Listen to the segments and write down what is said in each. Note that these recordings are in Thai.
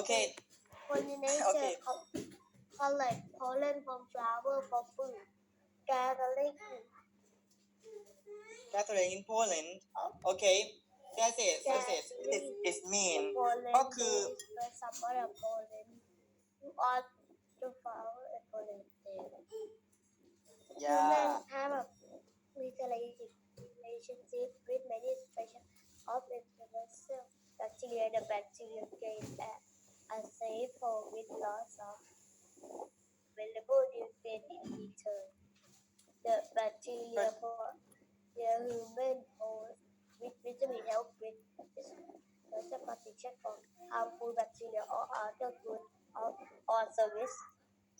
Okay. Pollination Okay. co- collect pollen from flower bubble. Gathering Gathering in Poland. Okay. That's it. That's it. It, it mean pollen ก็คือ the summer of pollen. You ought to flower and pollen there. yeah Humans have a relationship relationship with many species of universal bacteria. The bacteria gain a, a safe home with lots of valuable nutrients in return. The bacteria for their human host with vitamin help with the protection from harmful bacteria or other good or, or service.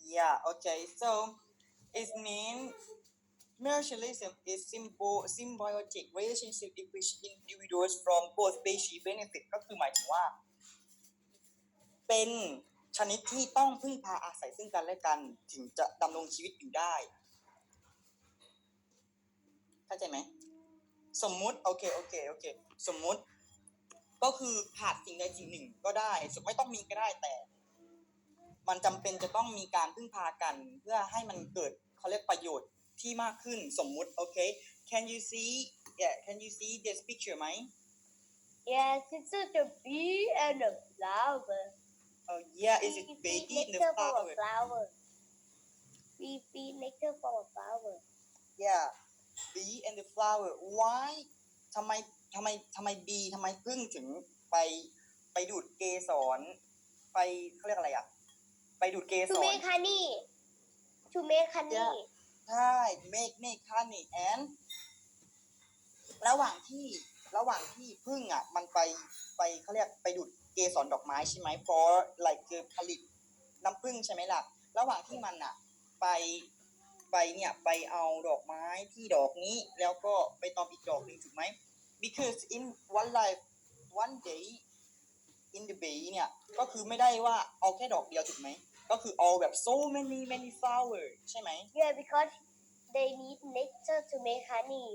Yeah, okay. So it means mutualism is symbo- symbiotic relationship in which individuals from both species benefit ก็คือหมายถึงว่า เป็นชนิดที่ต้องพึ่งพาอาศัยซึ่งกันและกัน ถึงจะดำรงชีวิตอยู่ได้เข้าใจไหมสมมุติโอเคโอเคโอเค สมมุติ ก็คือขาดสิ่งใดสิ่งหนึ่งก็ได้ไม่ต้องมีก็ได้แต่ มันจำเป็นจะต้องมีการพึ่งพากัน เพื่อให้มันเกิดเขาเรียกประโยชน์ที่มากขึ้นสมมุติโอเค can you see yeah can you see this picture ไหม Yes, it's just a bee and a flower. Oh yeah is it We baby feed in the nectar from flower a flower. We feed nectar from a flower. yeah bee and the flower why ทำไมทำไมทำไมบีทำไมพึ่งถึงไปไปดูดเกสรไปเขาเรียกอะไรอะ ไปดูดเกส To ร make honey. To make honey. Yeah. ใช่ make make honey and ระหว่างที่ระหว่างที่พึ่งอะ มันไปไปเขาเรียกไปดูด เกสรดอกไม้ใช่ไหม for like คือผลิตน้ำผึ้งใช่ไหมล่ะ ระหว่างที่มันอะไปไปเนี่ยไปเอาดอกไม้ที่ดอกนี้แล้วก็ไปตอมอีกดอกหนึ่งถูกไหม because in one life one day in the bay เนี่ยก็คือไม่ได้ว่าเอาแค่ดอกเดียวถูกไหม ก็คือเอาแบบ so many many flower ใช่ไหม Yeah, because they need nectar to make honey.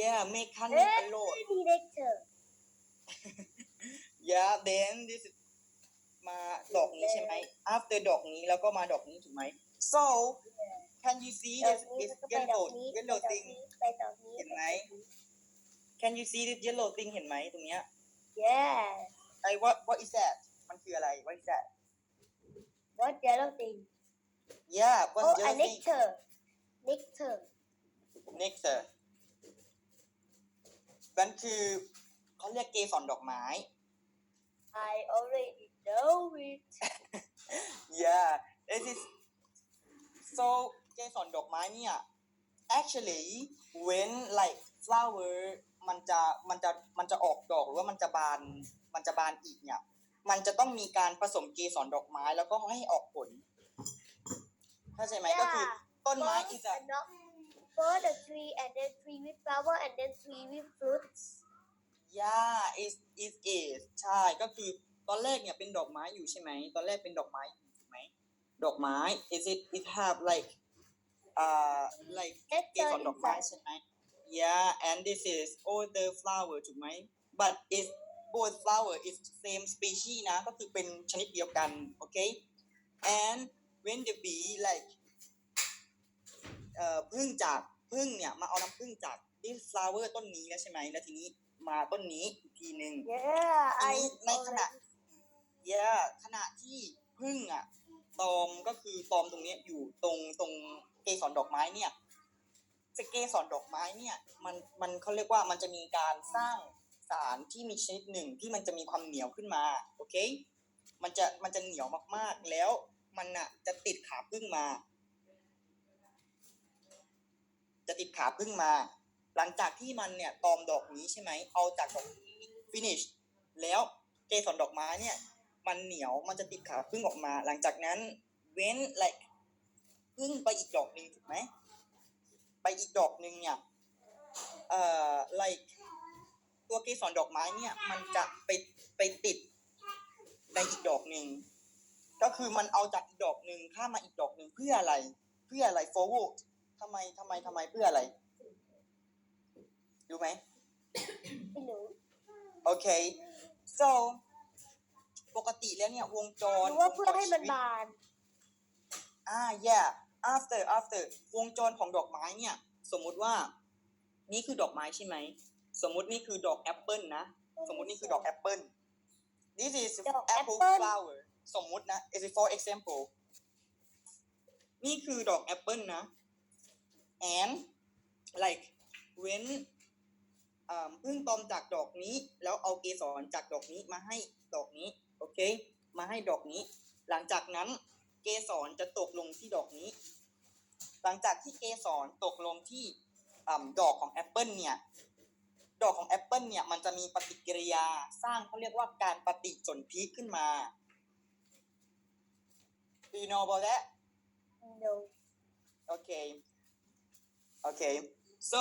Yeah, make honey They alone. need nectar. Yeah, then this is มาดอกนี้ใช่ไหม after ดอกนี้แล้วก็มาดอกนี้ถูกไหม so can you see ดอ this กนี้ this แล้วก็ไปดอ yellow กนี้ไป yellow ดอก thing นี้ไปดอกนี้ เห็นไหม can you see this yellow thing เห็นไหมตรงเนี้ย Yeah. ไอ้ what what is that มันคืออะไร what is that What yellow thing? yeah what Oh, a yellow thing nectar. Nectar. nectar มันคือเขาเรียกเกสรดอกไม้ I already know it. yeah this is so เกสรดอกไม้เนี่ย actually when like flower มันจะมันจะมันจะออกดอกหรือว่ามันจะบานมันจะบานอีกเนี่ย มันจะต้องมีการผสมเกสรดอกไม้แล้วก็ให้ออกผลเข้าใจไหมก็คือ ต้นไม้ First, อีจะ and not- First the tree and then tree with flower and then tree with fruits. Yeah it it is ใช่ ก็คือตอนแรกเนี่ยเป็นดอกไม้อยู่ใช่ไหม ตอนแรกเป็นดอกไม้อยู่ถูกไหม ดอกไม้ is it it have like uh like เก Nectar สรดอกไม้ใช่ไหม yeah and this is other flower ถูกไหม but is both flower is same species นะ ก็คือเป็นชนิดเดียวกัน โอเค and when the bee like เอ่อพึ่งจากพึ่งเนี่ย มาเอาน้ำพึ่งจาก this flower ต้นนี้แล้วใช่ไหม แล้วทีนี้ มาต้นนี้อีกทีหนึ่ง Yeah, I ในขณะ already เย่ขณะที่พึ่งอะ ตอมก็คือตอมตรงเนี้ยอยู่ตรงตรงเกสรดอกไม้เนี่ยจะเกสรดอกไม้เนี่ย มันมันเขาเรียกว่ามันจะมีการสร้างสารที่มีชนิดหนึ่งที่มันจะมีความเหนียวขึ้นมาโอเค มันจะมันจะเหนียวมากๆแล้วมันอะ จะติดขาพึ่งมา จะติดขาพึ่งมา หลังจากที่มันเนี่ยตอมดอกนี้ใช่ไหมเอาจากดอกนี้ finish แล้วเกสรดอกไม้เนี่ย มันเหนียวมันจะติดขาพึ่งออกมา หลังจากนั้นเว้น like พึ่งไปอีกดอกหนึ่งถูกไหมไปอีกดอกหนึ่งเนี่ยเอ่อ like ตัวเกสรดอกไม้เนี่ย มันจะไปไปติดในอีกดอกหนึ่งก็คือมันเอาจากอีกดอกหนึ่งข้ามมาอีกดอกหนึ่งเพื่ออะไร เพื่ออะไร forward ทำไมทำไมทำไมเพื่ออะไร รู้ไหม ไม่รู้ โอเค so ปกติติแล้วเนี่ยวงจหรรือว่าเพื่อให้มันวงจรชีวิตบาน อ่า yeah after after วงจรของดอกไม้เนี่ย สมมุติว่า นี่คือดอกไม้ใช่ไหม สมมุตินี่คือดอกแอปเปิลนะ สมมุตินี่คือดอกแอปเปิล this is ดอก apple apple flower สมมุตินะ is it for example นี่คือดอกแอปเปิลนะ and like when อ่าเพิ่งตอมจากดอกนี้ แล้วเอาเกสรจากดอกนี้มาให้ดอกนี้โอเค มาให้ดอกนี้ หลังจากนั้นเกสรจะตกลงที่ดอกนี้ หลังจากที่เกสรตกลงที่อ่าดอกของแอปเปิลเนี่ยดอกของแอปเปิลเนี่ยมันจะมีปฏิกิริยาสร้างเขาเรียกว่าการปฏิสนธิขึ้นมา Do you know about that? no Okay. Okay. So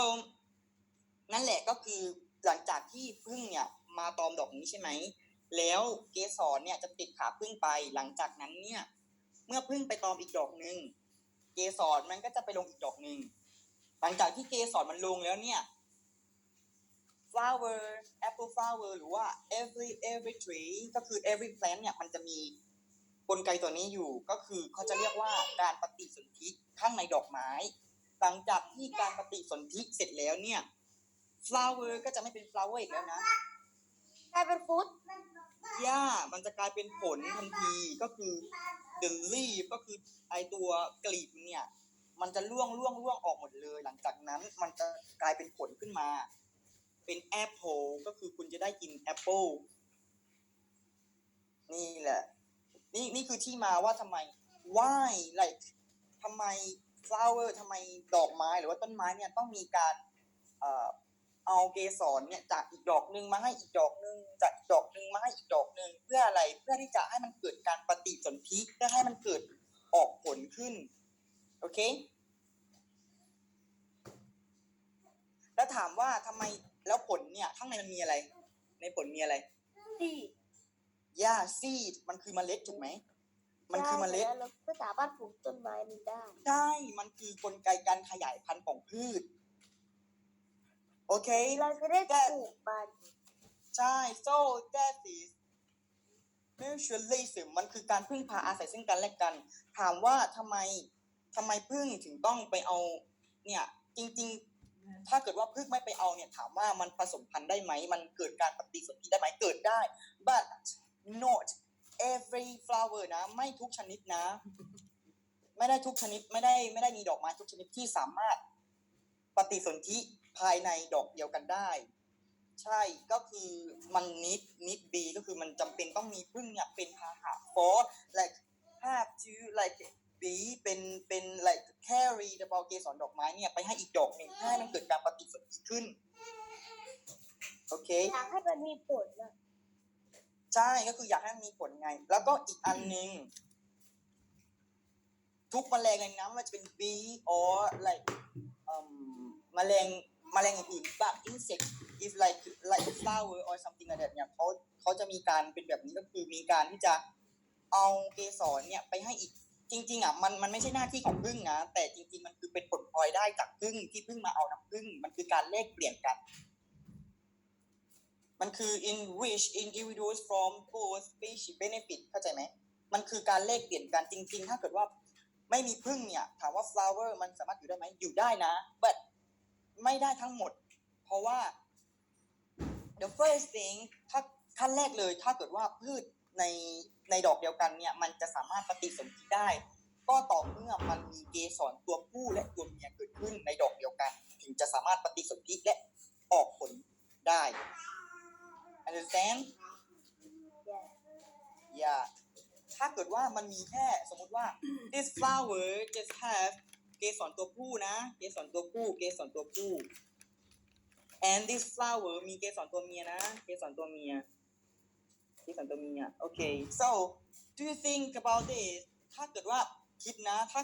นั่นแหละก็คือหลังจากที่พึ่งเนี่ยมาตอมดอกนี้ใช่ไหม แล้วเกสรเนี่ยจะติดขาพึ่งไป หลังจากนั้นเนี่ย เมื่อพึ่งไปตอมอีกดอกหนึ่งเกสรมันก็จะไปลงอีกดอกหนึ่งหลังจากที่เกสรมันลงแล้วเนี่ย flower apple flower หรือว่า every every tree ก็คือ every plant เนี่ยมันจะมีกลไกตัวนี้อยู่ก็คือเขาจะเรียกว่าการปฏิสนธิข้างในดอกไม้ หลังจากที่การปฏิสนธิเสร็จแล้วเนี่ย flower ก็จะไม่เป็น flower อีกแล้วนะกลายเป็นฟุตหญ้ามันจะกลายเป็นผลทันทีก็คือ the leaf ก็คือไอตัวกลีบเนี่ย มันจะร่วงร่วงร่วงออกหมดเลย หลังจากนั้นมันจะกลายเป็นผลขึ้นมา เป็นแอปเปิลก็คือคุณจะได้กินแอปเปิลนี่แหละ นี่นี่คือที่มาว่าทำไม why like ทำไม flower ทำไมดอกไม้หรือว่าต้นไม้เนี่ยต้องมีการเอ่อ เอาเกสรเนี่ยจากอีกดอกหนึ่งมาให้อีกดอกหนึ่งจากอีกดอกหนึ่งมาให้อีกดอกหนึ่งเพื่ออะไรเพื่อที่จะให้มันเกิดการปฏิสนธิเพื่อให้มันเกิดออกผลขึ้นโอเค แล้วถามว่าทำไมแล้วผลเนี่ยข้างในมันมีอะไร ในผลมีอะไรสี่หญ้าซีดมันคือเมล็ดถูกไหมมันคือเมล็ดแล้วเราก็สามารถปลูกต้นไม้มันได้ ใช่ มันคือกลไกการขยายพันธุ์ของพืช โอเคเราจะได้ปลูกมัน ใช่ so that is mutualism มันคือการพึ่งพาอาศัยซึ่งกันและกัน ถามว่าทำไมทำไมพึ่งถึงต้องไปเอา เนี่ยจริง ๆ ถ้าเกิดว่าพึ่งไม่ไปเอาเนี่ยถามว่ามันผสมพันธุ์ได้ไหม มันเกิดการปฏิสนธิได้ไหมเกิดได้ but not every flower นะ ไม่ทุกชนิดนะ ไม่ได้ทุกชนิดไม่ได้ไม่ได้มีดอกไม้ทุกชนิดที่สามารถปฏิสนธิ ภายในดอกเดียวกันได้ ใช่ก็คือมันนิดนิดบีก็คือมันจำเป็นต้องมีพึ่งเนี่ยเป็นพาหะ for like have to like be เป็นเป็น like carry the ball เกสรดอกไม้เนี่ยไปให้อีกดอกหนึ่งเพื่อให้มันเกิดการปฏิสนธิขึ้น โอเค อยากให้มันมีผลอะใช่ก็คืออยากให้มันมีผลไง แล้วก็อีกอันหนึ่งทุกแมลงเลยนะไม่ว่าจะเป็น bee or like อืมแมลง แมลงอื่นๆแบบ insect if like like flower or something like that เนี่ยเขาเขาจะมีการเป็นแบบนี้ก็คือมีการที่จะเอาเกสรเนี่ยไปให้อีกจริงๆอะมันมันไม่ใช่หน้าที่ของพึ่งนะแต่จริง ๆ มันคือเป็นผลพลอยได้จากพึ่งที่พึ่งมาเอาน้ำพึ่งมันคือการแลกเปลี่ยนกัน มันคือ in which individuals from both species benefit เข้าใจไหมมันคือการแลกเปลี่ยนกันจริง ๆ ถ้าเกิดว่าไม่มีพึ่งเนี่ย ถามว่า flower มันสามารถอยู่ได้ไหมอยู่ได้นะ but ไม่ได้ทั้งหมด เพราะว่า the first thing ถ้าขั้นแรกเลย ถ้าเกิดว่าพืชในในดอกเดียวกันเนี่ย มันจะสามารถปฏิสนธิได้ ก็ต่อเมื่อมันมีเกสรตัวผู้และตัวเมียเกิดขึ้นในดอกเดียวกัน ถึงจะสามารถปฏิสนธิและออกผลได้ understand อย่า yeah ถ้าเกิดว่ามันมีแค่สมมติว่า this flower just have เกสรตัวผู้นะ เกสรตัวผู้ เกสรตัวผู้ and this flower มีเกสรตัวเมียนะ เกสรตัวเมีย เกสรตัวเมีย โอเค so do you think about this ถ้าเกิดว่าคิดนะ ถ้า